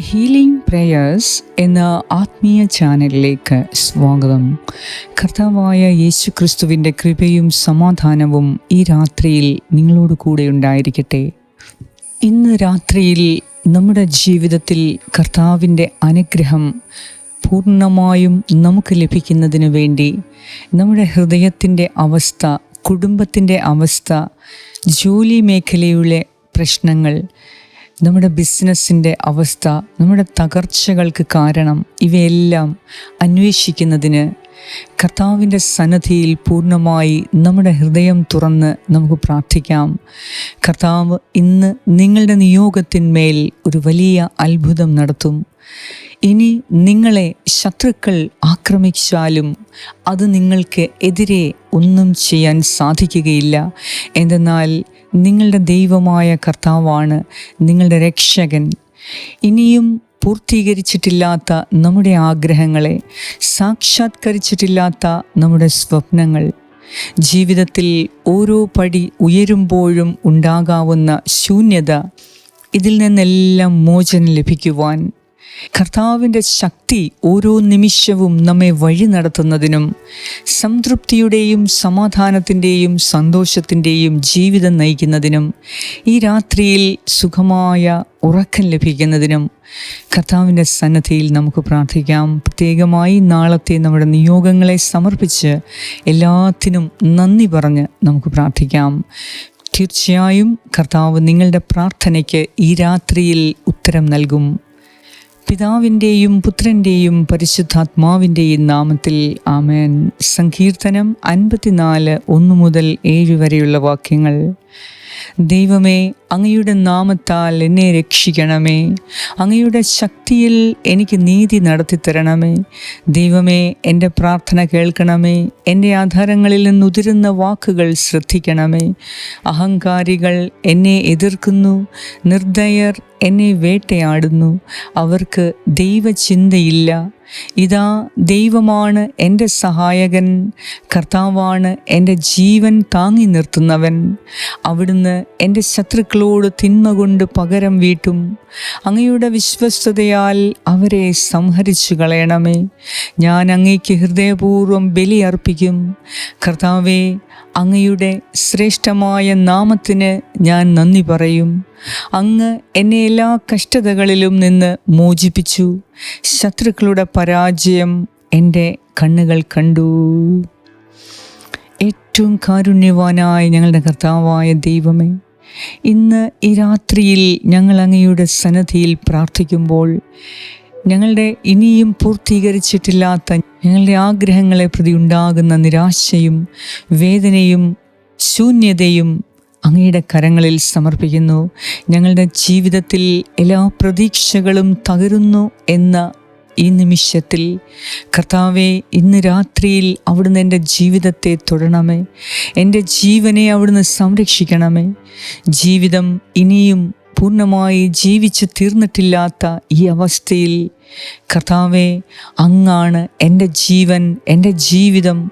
Healing prayers എന്ന ആത്മീയ ചാനലിലേക്ക് സ്വാഗതം. കർത്താവായ യേശു ക്രിസ്തുവിന്റെ കൃപയും സമാധാനവും ഈ രാത്രിയിൽ നിങ്ങളോട് കൂടെ ഉണ്ടായിരിക്കട്ടെ. ഇന്ന് രാത്രിയിൽ നമ്മുടെ ജീവിതത്തിൽ കർത്താവിന്റെ അനുഗ്രഹം പൂർണമായും നമുക്ക് ലഭിക്കുന്നതിന് വേണ്ടി നമ്മുടെ ഹൃദയത്തിന്റെ അവസ്ഥ കുടുംബത്തിന്റെ അവസ്ഥ ജോലി മേഖലയിലെ പ്രശ്നങ്ങൾ നമ്മുടെ ബിസിനസ്സിന്റെ അവസ്ഥ നമ്മുടെ തകർച്ചകൾക്ക് കാരണം ഇവയെല്ലാം അന്വേഷിക്കുന്നതിന് കർത്താവിന്റെ സന്നദ്ധിയിൽ പൂർണമായി നമ്മുടെ ഹൃദയം തുറന്ന് നമുക്ക് പ്രാർത്ഥിക്കാം. കർത്താവ് ഇന്ന് നിങ്ങളുടെ നിയോഗത്തിന്മേൽ ഒരു വലിയ അത്ഭുതം നടത്തും. ഇനി നിങ്ങളെ ശത്രുക്കൾ ആക്രമിച്ചാലും അത് നിങ്ങൾക്ക് എതിരെ ഒന്നും ചെയ്യാൻ സാധിക്കുകയില്ല. എന്തെന്നാൽ നിങ്ങളുടെ ദൈവമായ കർത്താവാണ് നിങ്ങളുടെ രക്ഷകൻ. ഇനിയും പൂർത്തീകരിച്ചിട്ടില്ലാത്ത നമ്മുടെ ആഗ്രഹങ്ങളെ സാക്ഷാത്കരിച്ചിട്ടില്ലാത്ത നമ്മുടെ സ്വപ്നങ്ങൾ ജീവിതത്തിൽ ഓരോ പടി ഉയരുമ്പോഴും ഉണ്ടാകാവുന്ന ശൂന്യത ഇതിൽ നിന്നെല്ലാം മോചനം ലഭിക്കുവാൻ കർത്താവിന്റെ ശക്തി ഓരോ നിമിഷവും നമ്മെ വഴി നടത്തുന്നതിനും സംതൃപ്തിയുടെയും സമാധാനത്തിന്റെയും സന്തോഷത്തിന്റെയും ജീവിതം നയിക്കുന്നതിനും ഈ രാത്രിയിൽ സുഖമായ ഉറക്കം ലഭിക്കുന്നതിനും കർത്താവിന്റെ സന്നദ്ധിയിൽ നമുക്ക് പ്രാർത്ഥിക്കാം. പ്രത്യേകമായി നാളത്തെ നമ്മുടെ നിയോഗങ്ങളെ സമർപ്പിച്ച് എല്ലാത്തിനും നന്ദി പറഞ്ഞ് നമുക്ക് പ്രാർത്ഥിക്കാം. തീർച്ചയായും കർത്താവ് നിങ്ങളുടെ പ്രാർത്ഥനയ്ക്ക് ഈ രാത്രിയിൽ ഉത്തരം നൽകും. പിതാവിന്റെയും പുത്രന്റെയും പരിശുദ്ധാത്മാവിന്റെയും നാമത്തിൽ ആമേൻ. സങ്കീർത്തനം അൻപത്തിനാല് ഒന്ന് മുതൽ ഏഴ് വരെയുള്ള വാക്യങ്ങൾ. ദൈവമേ അങ്ങയുടെ നാമത്താൽ എന്നെ രക്ഷിക്കണമേ. അങ്ങയുടെ ശക്തിയിൽ എനിക്ക് നീതി നടത്തി തരണമേ ദൈവമേ എന്റെ പ്രാർത്ഥന കേൾക്കണമേ. എന്റെ ആധാരങ്ങളിൽ നിന്നുതിരുന്ന വാക്കുകൾ ശ്രദ്ധിക്കണമേ. അഹങ്കാരികൾ എന്നെ എതിർക്കുന്നു. നിർദ്ദയർ എന്നെ വേട്ടയാടുന്നു. അവർക്ക് ദൈവചിന്തയില്ല. ഇതാ ദൈവമാണ് എന്റെ സഹായകൻ കർത്താവാണ് എന്റെ ജീവൻ താങ്ങി നിർത്തുന്നവൻ. അവിടുന്ന് എന്റെ ശത്രുക്കളോട് തിന്മ കൊണ്ട് പകരം വീട്ടും. അങ്ങയുടെ വിശ്വസ്തതയാൽ അവരെ സംഹരിച്ചു കളയണമേ. ഞാൻ അങ്ങയ്ക്ക് ഹൃദയപൂർവം ബലിയർപ്പിക്കും കർത്താവെ അങ്ങയുടെ ശ്രേഷ്ഠമായ നാമത്തിന് ഞാൻ നന്ദി പറയും. അങ്ങ് എന്നെ എല്ലാ കഷ്ടതകളിലും നിന്ന് മോചിപ്പിച്ചു. ശത്രുക്കളുടെ പരാജയം എന്റെ കണ്ണുകൾ കണ്ടു. ഏറ്റവും കാരുണ്യവാനായ ഞങ്ങളുടെ കർത്താവായ ദൈവമേ ഇന്ന് ഈ രാത്രിയിൽ ഞങ്ങൾ അങ്ങയുടെ സന്നദ്ധിയിൽ പ്രാർത്ഥിക്കുമ്പോൾ ഞങ്ങളുടെ ഇനിയും പൂർത്തീകരിച്ചിട്ടില്ലാത്ത ഞങ്ങളുടെ ആഗ്രഹങ്ങളെ പ്രതി ഉണ്ടാകുന്ന നിരാശയും വേദനയും ശൂന്യതയും അങ്ങയുടെ കരങ്ങളിൽ സമർപ്പിക്കുന്നു. ഞങ്ങളുടെ ജീവിതത്തിൽ എല്ലാ പ്രതീക്ഷകളും തകരുന്നു എന്ന ഈ നിമിഷത്തിൽ കർത്താവെ ഇന്ന് രാത്രിയിൽ അവിടുന്ന് എന്റെ ജീവിതത്തെ തൊടണമേ. എന്റെ ജീവനെ അവിടുന്ന് സംരക്ഷിക്കണമേ. ജീവിതം ഇനിയും പൂർണമായി ജീവിച്ചു തീർന്നിട്ടില്ലാത്ത ഈ അവസ്ഥയിൽ കർത്താവെ അങ്ങാണ് എന്റെ ജീവൻ എന്റെ ജീവിതം.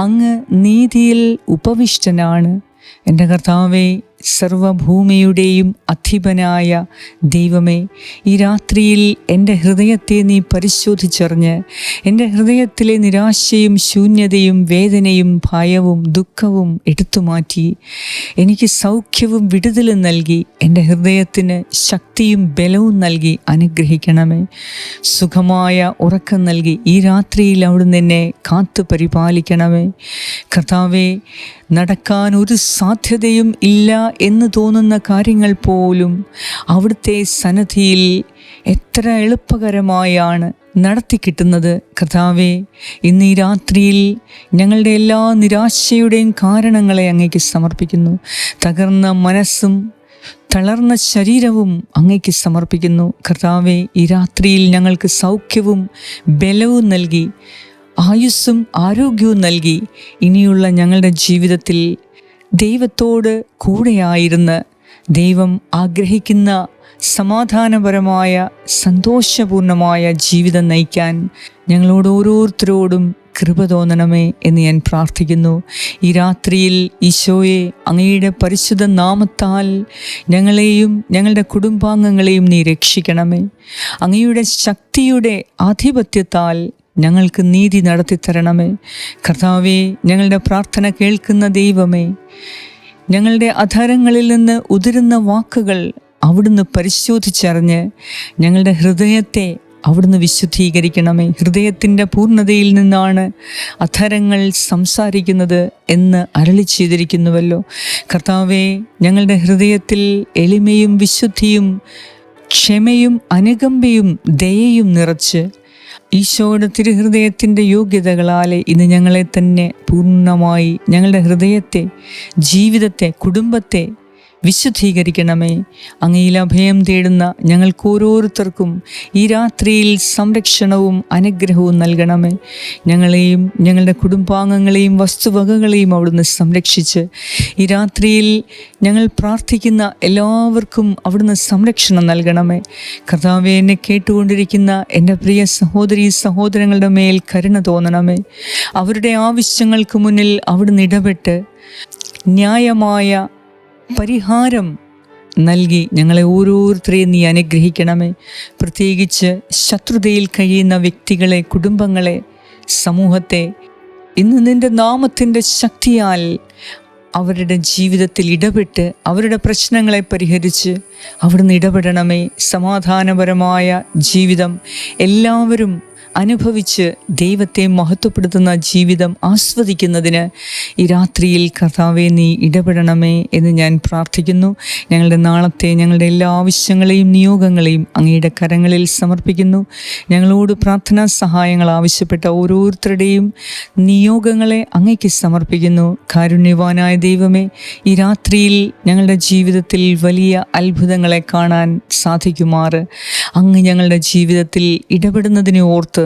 അങ്ങ് നീതിയിൽ ഉപവിഷ്ടനാണ് എന്റെ കർത്താവെ. സർവഭൂമിയുടെയും അധിപനായ ദൈവമേ ഈ രാത്രിയിൽ എന്റെ ഹൃദയത്തെ നീ പരിശോധിച്ചറിഞ്ഞ് എന്റെ ഹൃദയത്തിലെ നിരാശയും ശൂന്യതയും വേദനയും ഭയവും ദുഃഖവും എടുത്തുമാറ്റി എനിക്ക് സൗഖ്യവും വിടുതലും നൽകി എന്റെ ഹൃദയത്തിന് ശക്തിയും ബലവും നൽകി അനുഗ്രഹിക്കണമേ. സുഖമായ ഉറക്കം നൽകി ഈ രാത്രിയിൽ അവിടുന്ന് എന്നെ കാത്തു പരിപാലിക്കണമേ. കർത്താവെ നടക്കാൻ ഒരു സാധ്യതയും ഇല്ല എന്ന് തോന്നുന്ന കാര്യങ്ങൾ പോലും അവിടുത്തെ സന്നദ്ധിയിൽ എത്ര എളുപ്പകരമായാണ് നടത്തി കിട്ടുന്നത്. കർത്താവെ ഇന്ന് ഈ രാത്രിയിൽ ഞങ്ങളുടെ എല്ലാ നിരാശയുടെയും കാരണങ്ങളെ അങ്ങേക്ക് സമർപ്പിക്കുന്നു. തകർന്ന മനസ്സും തളർന്ന ശരീരവും അങ്ങയ്ക്ക് സമർപ്പിക്കുന്നു. കർത്താവെ ഈ രാത്രിയിൽ ഞങ്ങൾക്ക് സൗഖ്യവും ബലവും നൽകി ആയുസ്സും ആരോഗ്യവും നൽകി ഇനിയുള്ള ഞങ്ങളുടെ ജീവിതത്തിൽ ദൈവത്തോട് കൂടെയായിരുന്ന് ദൈവം ആഗ്രഹിക്കുന്ന സമാധാനപരമായ സന്തോഷപൂർണമായ ജീവിതം നയിക്കാൻ ഞങ്ങളോട് ഓരോരുത്തരോടും കൃപ തോന്നണമേ എന്ന് ഞാൻ പ്രാർത്ഥിക്കുന്നു. ഈ രാത്രിയിൽ ഈശോയെ അങ്ങയുടെ പരിശുദ്ധ നാമത്താൽ ഞങ്ങളെയും ഞങ്ങളുടെ കുടുംബാംഗങ്ങളെയും നീ രക്ഷിക്കണമേ. അങ്ങയുടെ ശക്തിയുടെ ആധിപത്യത്താൽ ഞങ്ങൾക്ക് നീതി നടത്തിത്തരണമേ. കർത്താവെ ഞങ്ങളുടെ പ്രാർത്ഥന കേൾക്കുന്ന ദൈവമേ ഞങ്ങളുടെ അധരങ്ങളിൽ നിന്ന് ഉതിരുന്ന വാക്കുകൾ അവിടുന്ന് പരിശോധിച്ചറിഞ്ഞ് ഞങ്ങളുടെ ഹൃദയത്തെ അവിടുന്ന് വിശുദ്ധീകരിക്കണമേ. ഹൃദയത്തിന്റെ പൂർണതയിൽ നിന്നാണ് അധരങ്ങൾ സംസാരിക്കുന്നത് എന്ന് അരളി ചെയ്തിരിക്കുന്നുവല്ലോ. കർത്താവെ ഞങ്ങളുടെ ഹൃദയത്തിൽ എളിമയും വിശുദ്ധിയും ക്ഷമയും അനുകമ്പയും ദയയും നിറച്ച് ഈശോയുടെ തിരുഹൃദയത്തിന്റെ യോഗ്യതകളാലെ ഇന്ന് ഞങ്ങളെ തന്നെ പൂർണമായി ഞങ്ങളുടെ ഹൃദയത്തെ ജീവിതത്തെ കുടുംബത്തെ വിശുദ്ധീകരിക്കണമേ. അങ്ങയിൽ അഭയം തേടുന്ന ഞങ്ങൾക്ക് ഓരോരുത്തർക്കും ഈ രാത്രിയിൽ സംരക്ഷണവും അനുഗ്രഹവും നൽകണമേ. ഞങ്ങളെയും ഞങ്ങളുടെ കുടുംബാംഗങ്ങളെയും വസ്തുവകകളെയും അവിടുന്ന് സംരക്ഷിച്ച് ഈ രാത്രിയിൽ ഞങ്ങൾ പ്രാർത്ഥിക്കുന്ന എല്ലാവർക്കും അവിടുന്ന് സംരക്ഷണം നൽകണമേ. കർത്താവെ എന്നെ കേട്ടുകൊണ്ടിരിക്കുന്ന എന്റെ പ്രിയ സഹോദരി സഹോദരങ്ങളുടെ മേൽ കരുണ തോന്നണമേ. അവരുടെ ആവശ്യങ്ങൾക്ക് മുന്നിൽ അവിടുന്ന് ഇടപെട്ട് ന്യായമായ പരിഹാരം നൽകി ഞങ്ങളെ ഓരോരുത്തരെയും നീ അനുഗ്രഹിക്കണമേ. പ്രത്യേകിച്ച് ശത്രുതയിൽ കഴിയുന്ന വ്യക്തികളെ കുടുംബങ്ങളെ സമൂഹത്തെ. ഇന്ന് നിന്റെ നാമത്തിന്റെ ശക്തിയാൽ അവരുടെ ജീവിതത്തിൽ ഇടപെട്ട് അവരുടെ പ്രശ്നങ്ങളെ പരിഹരിച്ച് അവിടുന്ന് ഇടപെടണമേ. സമാധാനപരമായ ജീവിതം എല്ലാവരും അനുഭവിച്ച് ദൈവത്തെ മഹത്വപ്പെടുത്തുന്ന ജീവിതം ആസ്വദിക്കുന്നതിന് ഈ രാത്രിയിൽ കർത്താവെ നീ ഇടപെടണമേ എന്ന് ഞാൻ പ്രാർത്ഥിക്കുന്നു. ഞങ്ങളുടെ നാളത്തെ ഞങ്ങളുടെ എല്ലാ ആവശ്യങ്ങളെയും നിയോഗങ്ങളെയും അങ്ങയുടെ കരങ്ങളിൽ സമർപ്പിക്കുന്നു. ഞങ്ങളോട് പ്രാർത്ഥനാ സഹായങ്ങൾ ആവശ്യപ്പെട്ട ഓരോരുത്തരുടെയും നിയോഗങ്ങളെ അങ്ങയ്ക്ക് സമർപ്പിക്കുന്നു. കാരുണ്യവാനായ ദൈവമേ ഈ രാത്രിയിൽ ഞങ്ങളുടെ ജീവിതത്തിൽ വലിയ അത്ഭുതങ്ങളെ കാണാൻ സാധിക്കുമാറ്. അങ്ങ് ഞങ്ങളുടെ ജീവിതത്തിൽ ഇടപെടുന്നതിനെ ഓർത്ത്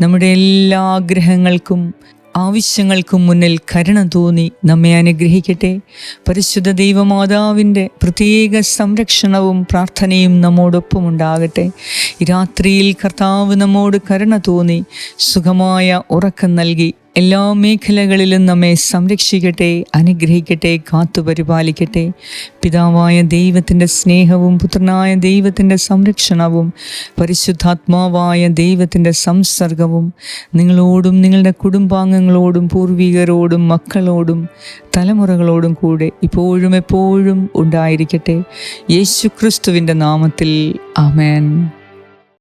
നമ്മുടെ എല്ലാ ആഗ്രഹങ്ങൾക്കും ആവശ്യങ്ങൾക്കും മുന്നിൽ കരുണ തോന്നി നമ്മെ അനുഗ്രഹിക്കട്ടെ. പരിശുദ്ധ ദൈവമാതാവിന്റെ പ്രത്യേക സംരക്ഷണവും പ്രാർത്ഥനയും നമ്മോടൊപ്പം ഉണ്ടാകട്ടെ. രാത്രിയിൽ കർത്താവ് നമ്മോട് കരുണ തോന്നി സുഖമായ ഉറക്കം നൽകി എല്ലാ മേഖലകളിലും നമ്മെ സംരക്ഷിക്കട്ടെ അനുഗ്രഹിക്കട്ടെ കാത്തുപരിപാലിക്കട്ടെ. പിതാവായ ദൈവത്തിന്റെ സ്നേഹവും പുത്രനായ ദൈവത്തിന്റെ സംരക്ഷണവും പരിശുദ്ധാത്മാവായ ദൈവത്തിന്റെ സംസർഗവും നിങ്ങളോടും നിങ്ങളുടെ കുടുംബാംഗങ്ങളോടും പൂർവികരോടും മക്കളോടും തലമുറകളോടും കൂടെ ഇപ്പോഴും എപ്പോഴും ഉണ്ടായിരിക്കട്ടെ. യേശു ക്രിസ്തുവിന്റെ നാമത്തിൽ ആമേൻ.